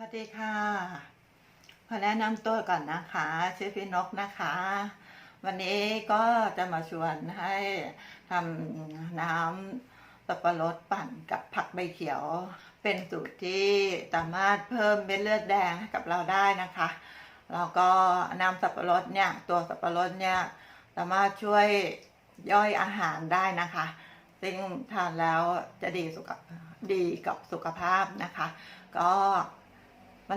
สวัสดีค่ะขอแนะนำตัวก่อนนะคะ ชื่อพี่นกนะคะ วันนี้ก็จะมาชวนให้ทำน้ำสับปะรดปั่นกับผักใบเขียว เป็นสูตรที่สามารถเพิ่มเม็ดเลือดแดงให้กับเราได้นะคะ แล้วก็น้ำสับปะรดเนี่ย ตัวสับปะรดเนี่ย สามารถช่วยย่อยอาหารได้นะคะ ซึ่งทานแล้วจะดีสุขดีกับสุขภาพนะคะ ก็ มา